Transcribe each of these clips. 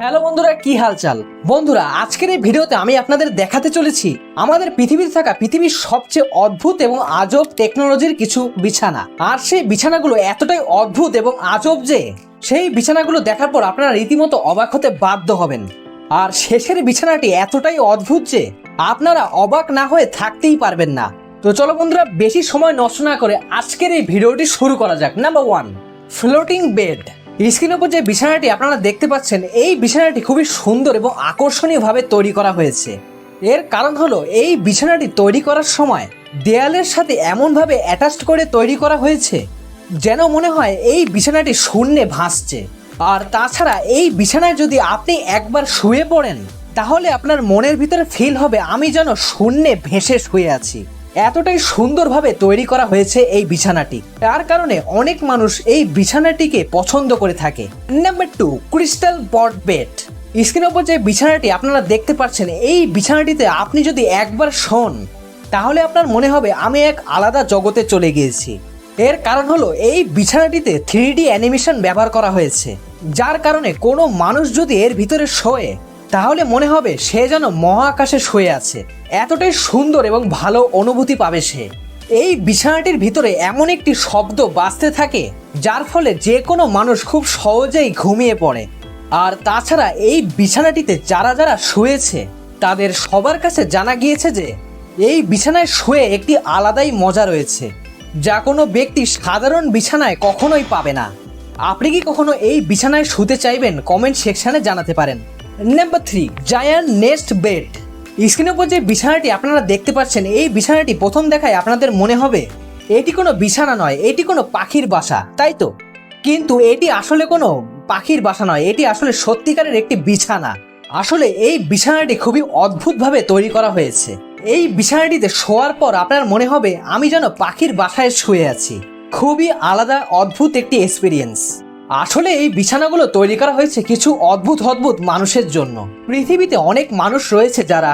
Hello বন্ধুরা, কি হালচাল? বন্ধুরা, আজকের এই ভিডিওতে আমি আপনাদের দেখাতে চলেছি আমাদের পৃথিবীতে থাকা পৃথিবীর সবচেয়ে অদ্ভুত এবং আজব টেকনোলজির কিছু বিছানা। আর সেই বিছানাগুলো এতটাই অদ্ভুত এবং আজব যে, সেই বিছানাগুলো দেখার পর আপনারা রীতিমতো অবাক হতে বাধ্য হবেন। আর শেষের বিছানাটি এতটাই অদ্ভুত যে, আপনারা অবাক না হয়ে থাকতেই পারবেন না। তো চলো বন্ধুরা, বেশি সময় নষ্ট না করে আজকের এই ভিডিওটি শুরু করা যাক। নাম্বার ওয়ান ফ্লোটিং বেড স্ক্রিনের উপর যে বিছানাটি আপনারা দেখতে পাচ্ছেন, এই বিছানাটি খুবই সুন্দর এবং আকর্ষণীয়ভাবে তৈরি করা হয়েছে। এর কারণ হলো, এই বিছানাটি তৈরি করার সময় দেয়ালের সাথে এমনভাবে অ্যাটাচড করে তৈরি করা হয়েছে, যেন মনে হয় এই বিছানাটি শূন্যে ভাসছে। আর তাছাড়া এই বিছানায় যদি আপনি একবার শুয়ে পড়েন, তাহলে আপনার মনের ভিতরে ফিল হবে, আমি যেন শূন্যে ভেসে শুয়ে আছি। এতটাই সুন্দরভাবে তৈরি করা হয়েছে এই বিছানাটি। তার কারণে অনেক মানুষ এই বিছানাটিকে পছন্দ করে থাকে। Number two crystal boat bed স্ক্রিনের উপর যে বিছানাটি আপনারা দেখতে পাচ্ছেন, এই বিছানাটিতে আপনি যদি একবার শোন, তাহলে আপনার মনে হবে আমি এক আলাদা জগতে চলে গিয়েছি। এর কারণ হলো এই বিছানাটিতে থ্রি ডি অ্যানিমেশন ব্যবহার করা হয়েছে। যার কারণে কোনো মানুষ যদি এর ভিতরে শোয়ে তাহলে মনে হবে সে যেন মহাকাশে শুয়ে আছে। এতটাই সুন্দর এবং ভালো অনুভূতি পাবে সে। এই বিছানাটির ভিতরে এমন একটি শব্দ বাঁচতে থাকে, যার ফলে যে কোনো মানুষ খুব সহজেই ঘুমিয়ে পড়ে। আর তাছাড়া এই বিছানাটিতে যারা যারা শুয়েছে, তাদের সবার কাছে জানা গিয়েছে যে, এই বিছানায় শুয়ে একটি আলাদাই মজা রয়েছে, যা কোনো ব্যক্তি সাধারণ বিছানায় কখনোই পাবে না। আপনি কি কখনো এই বিছানায় শুতে চাইবেন? কমেন্ট সেকশনে জানাতে পারেন। Number three giant nest bed স্ক্রিনের উপর যে বিছানাটি আপনারা দেখতে পাচ্ছেন, এই বিছানাটি প্রথম দেখায় আপনাদের মনে হবে, এটি কোনো বিছানা নয়, এটি কোনো পাখির বাসা, তাই তো? কিন্তু এটি আসলে কোনো পাখির বাসা নয়, এটি আসলে সত্যিকারের একটি বিছানা। আসলে এই বিছানাটি খুবই অদ্ভুতভাবে তৈরি করা হয়েছে। এই বিছানাটিতে শোয়ার পর আপনার মনে হবে, আমি যেন পাখির বাসায় শুয়ে আছি। খুবই আলাদা, অদ্ভুত একটি এক্সপিরিয়েন্স আসলে এই বিছানাগুলো তৈরি করা হয়েছে কিছু অদ্ভুত অদ্ভুত মানুষের জন্য। পৃথিবীতে অনেক মানুষ রয়েছে যারা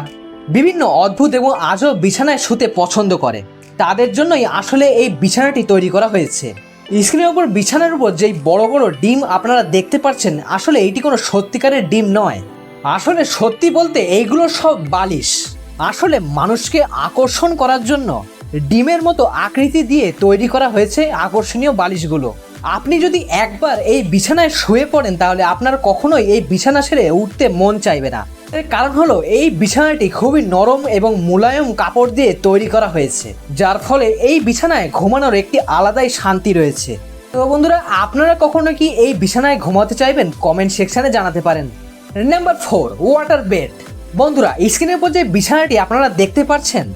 বিভিন্ন অদ্ভুত এবং আজও বিছানায় শুতে পছন্দ করে। তাদের জন্যই আসলে এই বিছানাটি তৈরি করা হয়েছে। স্ক্রিনের উপর বিছানার উপর যেই বড় বড় ডিম আপনারা দেখতে পাচ্ছেন, আসলে এটি কোনো সত্যিকারের ডিম নয়। আসলে সত্যি বলতে এইগুলো সব বালিশ। আসলে মানুষকে আকর্ষণ করার জন্য ডিমের মতো আকৃতি দিয়ে তৈরি করা হয়েছে আকর্ষণীয় বালিশগুলো। আপনি যদি একবার এই বিছানায় শুয়ে পড়েন, তাহলে আপনার কখনোই এই বিছানা ছেড়ে উঠতে মন চাইবে না। এর কারণ হলো, এই বিছানাটি খুবই নরম এবং মোলায়েম কাপড় দিয়ে তৈরি করা হয়েছে, যার ফলে এই বিছানায় ঘুমানোর একটি আলাদাই শান্তি রয়েছে। তো বন্ধুরা, আপনারা কখনো কি এই বিছানায় ঘুমাতে চাইবেন? কমেন্ট সেকশনে জানাতে পারেন। Number four, water bed. বন্ধুরা, স্ক্রিনের উপর যে বিছানাটি আপনারা দেখতে পাচ্ছেন,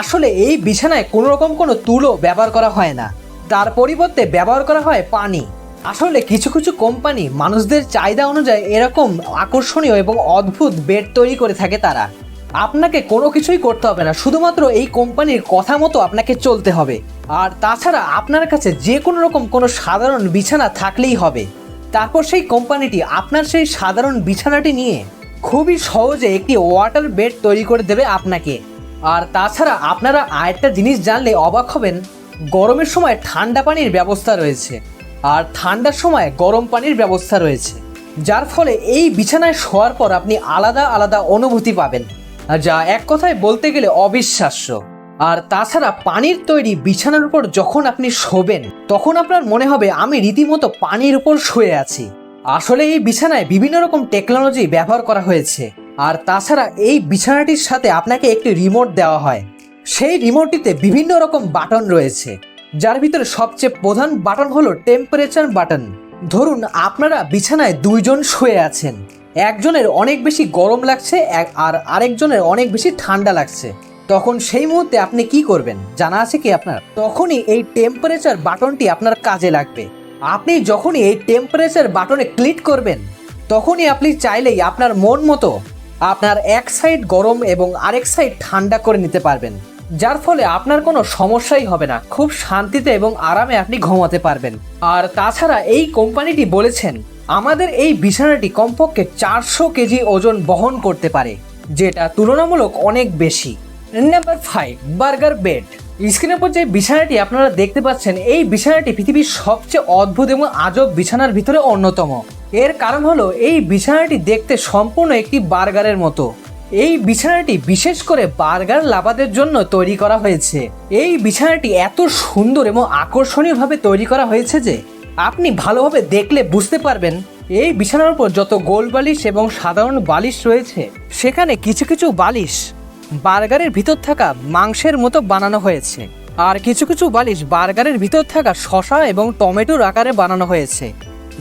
আসলে এই বিছানায় কোনো রকম কোনো তুলো ব্যবহার করা হয় না। তার পরিবর্তে ব্যবহার করা হয় পানি। আসলে কিছু কিছু কোম্পানি মানুষদের চাহিদা অনুযায়ী এরকম আকর্ষণীয় এবং অদ্ভুত বেড তৈরি করে থাকে তারা। আপনাকে কোনো কিছুই করতে হবে না, শুধুমাত্র এই কোম্পানির কথা মতো আপনাকে চলতে হবে। আর তাছাড়া আপনার কাছে যে কোনো রকম কোনো সাধারণ বিছানা থাকলেই হবে। তারপর সেই কোম্পানিটি আপনার সেই সাধারণ বিছানাটি নিয়ে খুবই সহজে একটি ওয়াটার বেড তৈরি করে দেবে আপনাকে। আর তাছাড়া আপনারা আরেকটা জিনিস জানলে অবাক হবেন গরমের সময় ঠান্ডা পানির ব্যবস্থা রয়েছে আর ঠান্ডার সময় গরম পানির ব্যবস্থা রয়েছে। যার ফলে এই বিছানায় শোয়ার পর আপনি আলাদা আলাদা অনুভূতি পাবেন। যা এক কথায় বলতে গেলে অবিশ্বাস্য। আর তাছাড়া পানির তৈরি বিছানার উপর যখন আপনি শোবেন, তখন আপনার মনে হবে, আমি রীতিমতো পানির উপর শুয়ে আছি। আসলে এই বিছানায় বিভিন্ন রকম টেকনোলজি ব্যবহার করা হয়েছে। আর তাছাড়া এই বিছানাটির সাথে আপনাকে একটি রিমোট দেওয়া হয়। সেই রিমোটটিতে বিভিন্ন রকম বাটন রয়েছে। যার ভিতরে সবচেয়ে প্রধান বাটন হলো টেম্পারেচার বাটন ধরুন আপনারা বিছানায় দুইজন শুয়ে আছেন। একজনের অনেক বেশি গরম লাগছে আর আরেকজনের অনেক বেশি ঠান্ডা লাগছে। তখন সেই মুহূর্তে আপনি কি করবেন? জানা আছে কি আপনার? তখনই এই টেম্পারেচার বাটনটি আপনার কাজে লাগবে। আপনি যখনই এই টেম্পারেচার বাটনে ক্লিক করবেন, তখনই আপনি চাইলেই আপনার মন মতো আপনার এক সাইড গরম এবং আরেক সাইড ঠান্ডা করে নিতে পারবেন। যার ফলে আপনার কোনো সমস্যাই হবে না। খুব শান্তিতে এবং আরামে আপনি ঘুমাতে পারবেন। আর তাছাড়া এই কোম্পানিটি বলেছেন, আমাদের এই বিছানাটি কমপক্ষে চারশো কেজি ওজন বহন করতে পারে, যেটা তুলনামূলক অনেক বেশি। নাম্বার ফাইভ বার্গার বেড স্ক্রিনের উপর যে বিছানাটি আপনারা দেখতে পাচ্ছেন, এই বিছানাটি পৃথিবীর সবচেয়ে অদ্ভুত এবং আজব বিছানার ভিতরে অন্যতম। এর কারণ হলো, এই বিছানাটি দেখতে সম্পূর্ণ একটি বার্গারের মতো। এই বিছানাটি বিশেষ করে বার্গার লাভাদের জন্য তৈরি করা হয়েছে। এই বিছানাটি এত সুন্দর এবং আকর্ষণীয়ভাবে তৈরি করা হয়েছে যে, আপনি ভালোভাবে দেখলে বুঝতে পারবেন। এই বিছানার উপর যত গোল বালিশ এবং সাধারণ বালিশ রয়েছে, সেখানে কিছু কিছু বালিশ বার্গারের ভিতর থাকা মাংসের মতো বানানো হয়েছে। আর কিছু কিছু বালিশ বার্গারের ভিতর থাকা শশা এবং টমেটোর আকারে বানানো হয়েছে।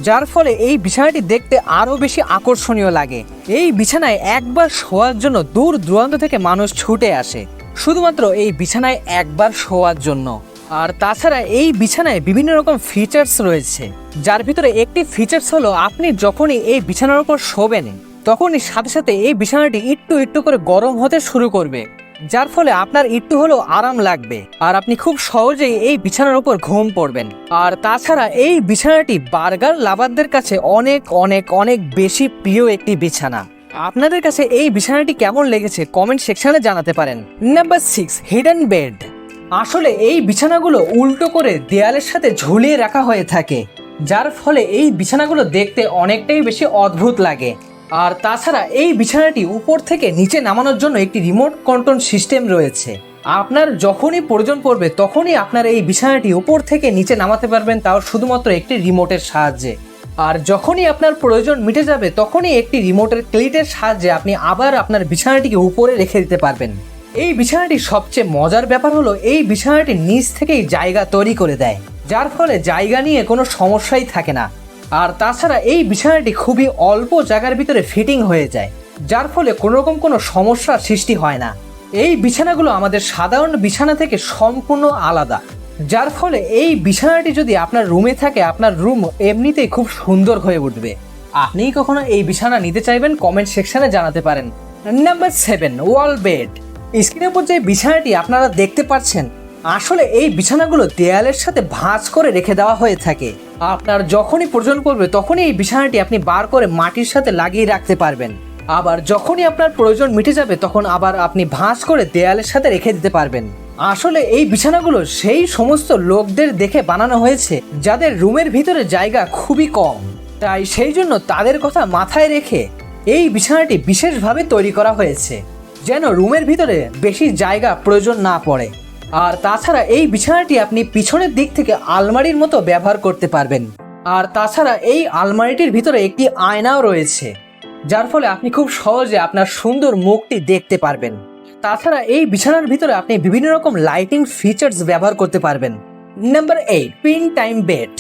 যার ফলে এই বিছানাটি দেখতে আরও বেশি আকর্ষণীয় লাগে। এই বিছানায় একবার শোয়ার জন্য দূর দূরান্ত থেকে মানুষ ছুটে আসে। শুধুমাত্র এই বিছানায় একবার শোয়ার জন্য। আর তাছাড়া এই বিছানায় বিভিন্ন রকম ফিচার্স রয়েছে। যার ভিতরে একটি ফিচার্স হলো আপনি যখনই এই বিছানার উপর শোবেন, তখনই সাথে সাথে এই বিছানাটি একটু একটু করে গরম হতে শুরু করবে। যার ফলে আপনার একটু হলেও আরাম লাগবে। আর আপনি খুব সহজেই এই বিছানার উপর ঘুম পড়বেন। আর তাছাড়া এই বিছানাটি বার্গার লাভারদের কাছে অনেক অনেক অনেক বেশি প্রিয় একটি বিছানা। আপনাদের কাছে এই বিছানাটি কেমন লেগেছে কমেন্ট সেকশনে জানাতে পারেন। Number six, hidden bed. আসলে এই বিছানাগুলো উল্টো করে দেয়ালের সাথে ঝুলিয়ে রাখা হয়ে থাকে, যার ফলে এই বিছানাগুলো দেখতে অনেকটাই বেশি অদ্ভুত লাগে। আর তাছাড়া এই বিছানাটি উপর থেকে নিচে নামানোর জন্য একটি রিমোট কন্ট্রোল সিস্টেম রয়েছে। আপনার যখনই প্রয়োজন পড়বে, তখনই আপনার এই বিছানাটি উপর থেকে নিচে নামাতে পারবেন, তাও শুধুমাত্র একটি রিমোটের সাহায্যে। আর যখনই আপনার প্রয়োজন মিটে যাবে, তখনই একটি রিমোটের ক্লিটের সাহায্যে আপনি আবার আপনার বিছানাটিকে উপরে রেখে দিতে পারবেন। এই বিছানাটির সবচেয়ে মজার ব্যাপার হলো, এই বিছানাটি নিচ থেকেই জায়গা তৈরি করে দেয়। যার ফলে জায়গা নিয়ে কোনো সমস্যাই থাকে না। আর তাছাড়া এই বিছানাটি খুবই অল্প জায়গার ভিতরে ফিটিং হয়ে যায়, যার ফলে কোনো রকম কোনো সমস্যার সৃষ্টি হয় না। এই বিছানাগুলো আমাদের সাধারণ বিছানা থেকে সম্পূর্ণ আলাদা, যার ফলে এই বিছানাটি যদি আপনার রুমে থাকে, আপনার রুম এমনিতেই খুব সুন্দর হয়ে উঠবে। আপনি কখনো এই বিছানা নিতে চাইবেন কমেন্ট সেকশনে জানাতে পারেন। Number seven, wall bed. স্ক্রিনের উপর যে বিছানাটি আপনারা দেখতে পাচ্ছেন, আসলে এই বিছানাগুলো দেয়ালের সাথে ভাঁজ করে রেখে দেওয়া হয়ে থাকে। আপনার যখনই প্রয়োজন পড়বে তখনই এই বিছানাটি আপনি বার করে মাটির সাথে লাগিয়ে রাখতে পারবেন। আবার যখনই আপনার প্রয়োজন মিটে যাবে, তখন আবার আপনি ভাঁজ করে দেয়ালের সাথে রেখে দিতে পারবেন। আসলে এই বিছানাগুলো সেই সমস্ত লোকদের দেখে বানানো হয়েছে, যাদের রুমের ভিতরে জায়গা খুবই কম। তাই সেই জন্য তাদের কথা মাথায় রেখে এই বিছানাটি বিশেষভাবে তৈরি করা হয়েছে, যেন রুমের ভিতরে বেশি জায়গা প্রয়োজন না পড়ে। আর তাছাড়া এই বিছানাটি আপনি পিছনের দিক থেকে আলমারির মতো ব্যবহার করতে পারবেন। আর তাছাড়া এই আলমারিটির ভিতরে একটি আয়নাও রয়েছে, যার ফলে আপনি খুব সহজে আপনার সুন্দর মুখটি দেখতে পারবেন। তাছাড়া এই বিছানার ভিতরে আপনি বিভিন্ন রকম লাইটিং ফিচার্স ব্যবহার করতে পারবেন। Number eight pin time bed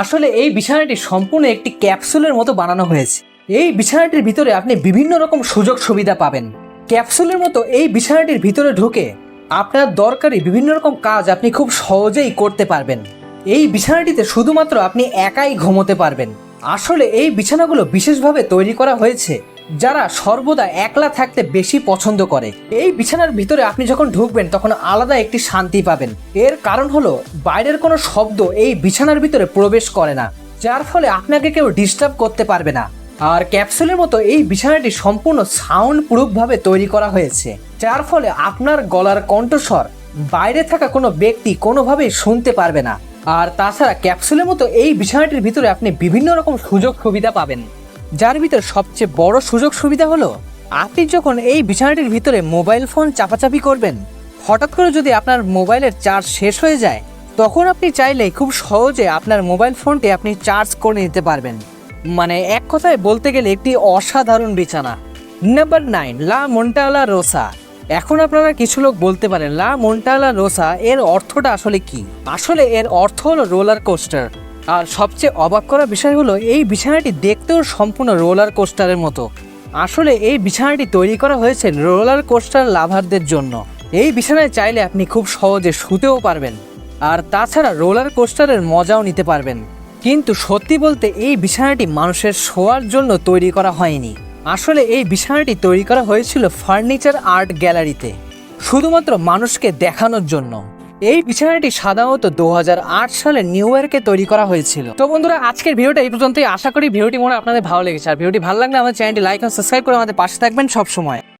আসলে এই বিছানাটি সম্পূর্ণ একটি ক্যাপসুলের মতো বানানো হয়েছে। এই বিছানাটির ভিতরে আপনি বিভিন্ন রকম সুযোগ সুবিধা পাবেন। ক্যাপসুলের মতো এই বিছানাটির ভিতরে ঢুকে আপনার দরকারি বিভিন্ন রকম কাজ আপনি খুব সহজেই করতে পারবেন। এই বিছানাটিতে শুধুমাত্র আপনি একাই ঘুমোতে পারবেন। আসলে এই বিছানাগুলো বিশেষভাবে তৈরি করা হয়েছে, যারা সর্বদা একলা থাকতে বেশি পছন্দ করে। এই বিছানার ভিতরে আপনি যখন ঢুকবেন, তখন আলাদা একটি শান্তি পাবেন। এর কারণ হলো, বাইরের কোনো শব্দ এই বিছানার ভিতরে প্রবেশ করে না, যার ফলে আপনাকে কেউ ডিস্টার্ব করতে পারবে না। আর ক্যাপসুলের মতো এই বিছানাটি সম্পূর্ণ সাউন্ড প্রুফভাবে তৈরি করা হয়েছে। যার ফলে আপনার গলার কণ্ঠস্বর, বাইরে থাকা কোনো ব্যক্তি কোনোভাবেই শুনতে পারবে না। আর তাছাড়া ক্যাপসুলের মতো এই বিছানাটির ভিতরে আপনি বিভিন্ন রকম সুযোগ সুবিধা পাবেন। যার ভিতরে সবচেয়ে বড় সুযোগ সুবিধা হলো, আপনি যখন এই বিছানাটির ভিতরে মোবাইল ফোন চাপাচাপি করবেন, হঠাৎ করে যদি আপনার মোবাইলের চার্জ শেষ হয়ে যায়, তখন আপনি চাইলে খুব সহজে আপনার মোবাইল ফোনটি আপনি চার্জ করে নিতে পারবেন। মানে এক কথায় বলতে গেলে একটি অসাধারণ বিছানা। নাম্বার নাইন লা মন্টালা রোসা এখন আপনারা কিছু লোক বলতে পারেন লা মন্টালা রোসা এর অর্থটা আসলে কি? আসলে এর অর্থ হলো রোলার কোস্টার আর সবচেয়ে অবাক করা বিষয় হলো, এই বিছানাটি দেখতেও সম্পূর্ণ রোলার কোস্টারের মতো। আসলে এই বিছানাটি তৈরি করা হয়েছে রোলার কোস্টার লাভারদের জন্য। এই বিছানায় চাইলে আপনি খুব সহজে শুতেও পারবেন। আর তাছাড়া রোলার কোস্টারের মজাও নিতে পারবেন। কিন্তু সত্যি বলতে এই বিছানাটি মানুষের শোয়ার জন্য তৈরি করা হয়নি। আসলে এই বিছানাটি তৈরি করা হয়েছিল ফার্নিচার আর্ট গ্যালারিতে, শুধুমাত্র মানুষকে দেখানোর জন্য। এই বিছানাটি সাধারণত দু হাজার আট সালে নিউ ইয়র্কে তৈরি করা হয়েছিল। তো বন্ধুরা, আজকের ভিডিওটা এই পর্যন্তই। আশা করি ভিডিওটি মনে আপনাদের ভালো লেগেছে। আর ভিডিওটি ভালো লাগলে আমাদের চ্যানেলটি লাইক ও সাবস্ক্রাইব করে আমাদের পাশে থাকবেন সব সময়